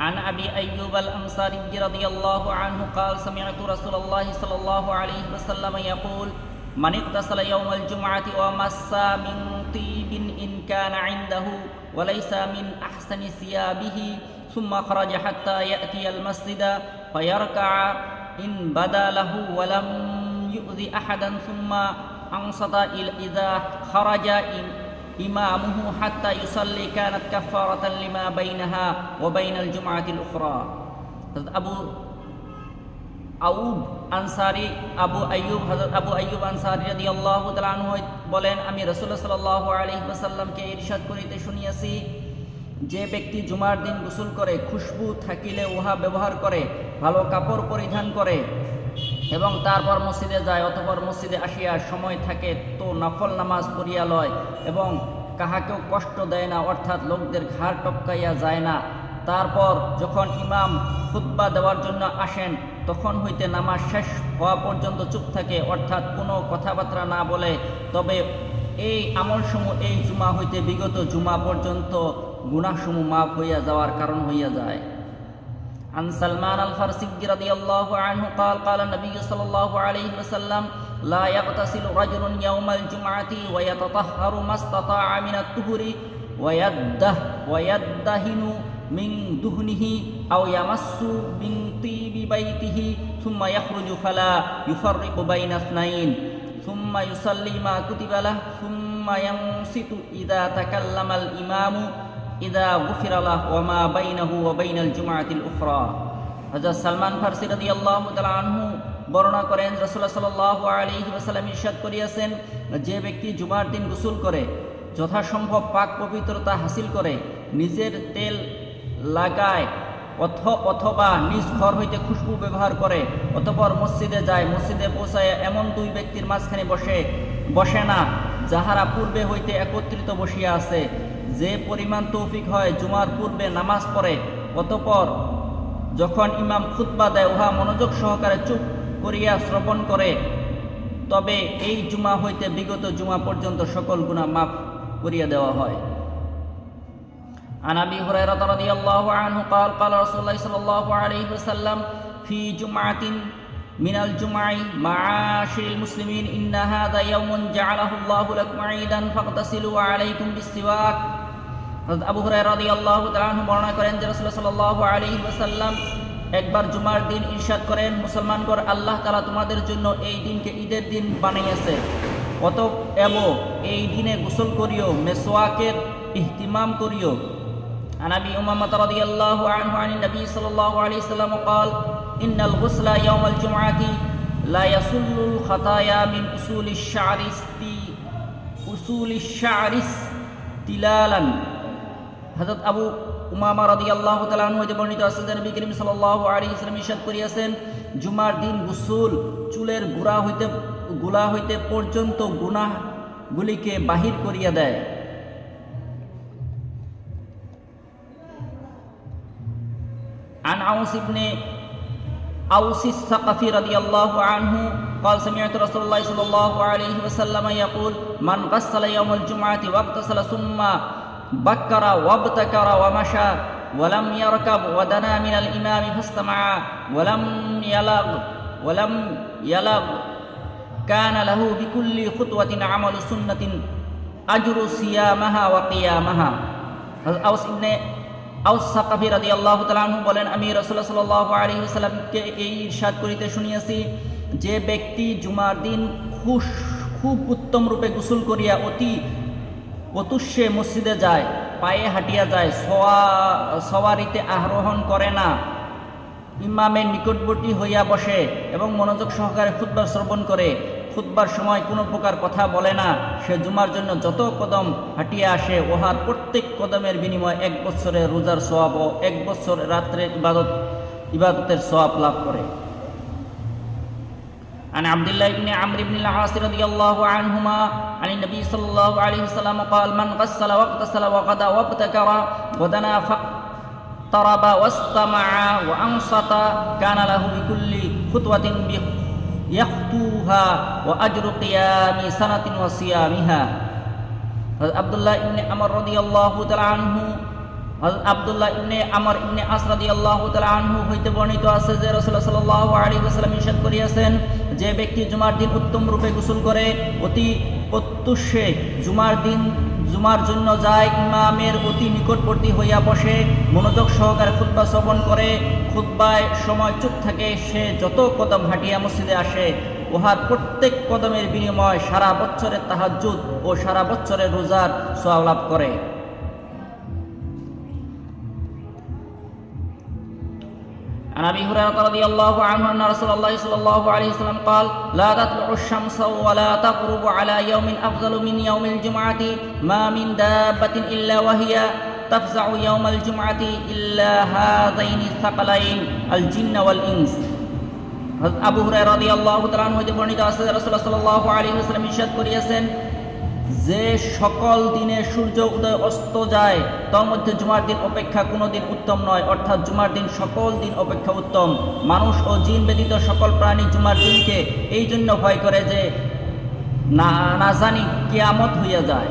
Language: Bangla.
عن أبي أيوب الأنصاري رضي الله عنه قال سمعت رسول الله صلى الله عليه وسلم يقول من اغتسل يوم الجمعة ومس من طيب إن كان عنده وليس من أحسن ثيابه ثم خرج حتى يأتي المسجد فيركع إن بدا له ولم يؤذي أحدا ثم أنصت إذا خرج ইমামুহু হাত্তা ইউসাল্লি কানাত কাফারাতান লিমা বাইনাহা ওয়া বাইনাল জুমআতিল উখরা। হযরত আবু আউব আনসারি, আবু আইয়ুব আবু আইয়ুব আনসারি রাদিয়াল্লাহু তাআলা আনহু বলেন, আমি রাসূলুল্লাহ সাল্লাল্লাহু আলাইহি ওয়াসাল্লামকে ইরশাদ করিতে শুনিয়াছি, যে ব্যক্তি জুমার দিন গোসল করে, খুশবু থাকিলে উহা ব্যবহার করে, ভালো কাপড় পরিধান করে এবং তারপর মসজিদে যায়, অতপর মসজিদে আসিয়া সময় থাকে, তো নফল নামাজ পড়িয়া লয় এবং কাহাকেও কষ্ট দেয় না, অর্থাৎ লোকদের ঘাড় টপকাইয়া যায় না। তারপর যখন ইমাম খুতবা দেওয়ার জন্য আসেন, তখন হইতে নামাজ শেষ হওয়া পর্যন্ত চুপ থাকে, অর্থাৎ কোনো কথাবার্তা না বলে। তবে এই আমলসমূহ, এই জুমা হইতে বিগত জুমা পর্যন্ত গুণাসমূহ মাফ হইয়া যাওয়ার কারণ হইয়া যায়। عن سلمان الفارسي رضي الله عنه قال قال النبي صلى الله عليه وسلم لا يغتسل رجل يوم الجمعة ويتطهر ما استطاع من الطهر ويده ويدهن من دهنه أو يمس من طيب بيته ثم يخرج فلا يفرق بين اثنين ثم يصلي ما كتب له ثم ينصت إذا تكلم الإمام সালমান আনহু বর্ণনা করেন করিয়াছেন, যে ব্যক্তি জুমার দিন গোসল করে, যথাসম্ভব পাক পবিত্রতা হাসিল করে, নিজের তেল লাগায়, অথ, অথবা নিজ ঘর হইতে খুশবু ব্যবহার করে, অতপর মসজিদে যায়, মসজিদে পৌঁছায় এমন দুই ব্যক্তির মাঝখানে বসে বসে না, যাহারা পূর্বে হইতে একত্রিত বসিয়া আছে। যে পরিমাণ তৌফিক হয় জুমার পূর্বে নামাজ পড়ে অতপর যখন ইমাম খুতবা দেয় উহা মনোযোগ সহকারে চুপ করিয়া শ্রবণ করে তবে এই জুমা হইতে বিগত জুমা পর্যন্ত সকল গুণা মাফ করিয়া দেওয়া হয় عن ابي هريره رضي الله عنه قال قال رسول الله صلى الله عليه وسلم في جمعه من الجمع معاشر المسلمين ان هذا يوم جعله الله لكم عيدا فاغتسلوا عليكم بالسواك আবু হুরায়রা রাদিয়াল্লাহু তাআলা আনহু বর্ণনা করেন যে রাসূলুল্লাহ সাল্লাল্লাহু আলাইহি ওয়াসাল্লাম একবার জুমার দিন ইরশাদ করেন মুসলমানগণ আল্লাহ তাআলা তোমাদের জন্য এই দিনকে ঈদের দিন বানাইয়াছে অত এব এই দিনে গোসল করিও মেসওয়াকের ইহতিমাম করিও عن ابي امامه رضي الله عنه عن النبي صلى الله عليه وسلم قال ان الغسل يوم الجمعه لا يسل الخطايا من اصول الشعر استي اصول الشعر استلالا হযরত আবু উমামা রাদিয়াল্লাহু তাআলা আনহু হতে বর্ণিত আছে যে নবী করিম সাল্লাল্লাহু আলাইহি ওয়াসাল্লাম ইরশাদ করিয়াছেন জুমার দিন গোসল চুলের গোড়া হইতে গোলা হইতে পর্যন্ত গুনাহগুলিকে বাহির করিয়া দেয় عن عوس بن أوس الثقفي رضي الله عنه قال سمعت رسول الله صلى الله عليه وسلم يقول من غسل يوم الجمعة واغتسل ثم বাক্কারা, ওয়াবতাকারা, ওয়ামাশা, ওয়ালাম ইয়ারকাব, ওয়াদানা মিনাল ইমামি ফাস্তামা, ওয়ালাম ইয়ালাগ ওয়ালাম ইয়ালাগ, কান লাহু বিকুল্লি খুতওয়াতিন আমালু সুন্নাতিন আজরু সিয়ামাহা ওয়া কিয়ামাহা। আউস ইবনে আউস সাকাফি রাদিয়াল্লাহু তাআলা আনহু বলেন, আমি রাসূলুল্লাহ সাল্লাল্লাহু আলাইহি ওয়াসাল্লামকে এই ইরশাদ করিতে শুনিয়াছি, যে ব্যক্তি জুমার দিন খুশ, খুব উত্তম রূপে গোসল করিয়া অতি অতুষ্যে মসজিদে যায়, পায়ে হাঁটিয়া যায় সোয়া সওয়ারিতে আরোহণ করে না। ইমামের নিকটবর্তী হইয়া বসে এবং মনোযোগ সহকারে খুদ্বার শ্রবণ করে। খুদ্বার সময় কোনো প্রকার কথা বলে না। সে জুমার জন্য যত কদম হাঁটিয়া আসে ওহার প্রত্যেক কদমের বিনিময়ে এক বছরের রোজার সোয়াব ও এক বছর রাত্রে ইবাদত, ইবাদতের সোয়াব লাভ করে। عن عبد الله بن عمرو بن العاص رضي الله عنهما عن النبي صلى الله عليه وسلم قال من غسل واغتسل وغدا وابتكر ودنا فاقترب واستمع وانصت كان له بكل خطوة يخطوها وأجر قيام سنة وصيامها আব্দুল্লাহ ইবনে আমর রাদিয়াল্লাহু তাআলা আনহু হযরত আব্দুল্লাহ ইবনে আমর ইবনে আস রাদিয়াল্লাহু তাআলা আনহু হইতে বর্ণিত আছে যে আলাইহি ওয়াসাল্লাম ইরশাদ করিয়াছেন যে ব্যক্তি জুমার দিন উত্তম রূপে গোসল করে, অতি প্রত্যুষে জুমার দিন, জুমার জন্য যায় ইমামের অতি নিকটবর্তী হইয়া বসে, মনোযোগ সহকারে খুতবা শ্রবণ করে, খুতবায় সময় চুপ থাকে, সে যত কদম হাঁটিয়া মসজিদে আসে, উহার প্রত্যেক কদমের বিনিময় সারা বছরের তাহাজ্জুদ ও সারা বছরের রোজার সোয়াব লাভ করে। عن ابي هريره رضي الله عنه ان رسول الله صلى الله عليه وسلم قال لا تطلع الشمس ولا تغرب على يوم افضل من يوم الجمعه ما من دابه الا وهي تفزع يوم الجمعه الا هذين الثقلين الجن والانس হযরত আবু হুরায়রা রাদিয়াল্লাহু তাআলা আনহু হতে বর্ণিত আছে রাসূলুল্লাহ সাল্লাল্লাহু আলাইহি ওয়াসাল্লাম ইরশাদ করিয়াছেন যে সকল দিনে সূর্য উদয় অস্ত যায়, তার মধ্যে জুমার দিন অপেক্ষা কোনো দিন উত্তম নয়, অর্থাৎ জুমার দিন সকল দিন অপেক্ষা উত্তম। মানুষ ও জিন ব্যতীত সকল প্রাণী জুমার দিনকে এই জন্য ভয় করে যে, না না জানি কেয়ামত হইয়া যায়।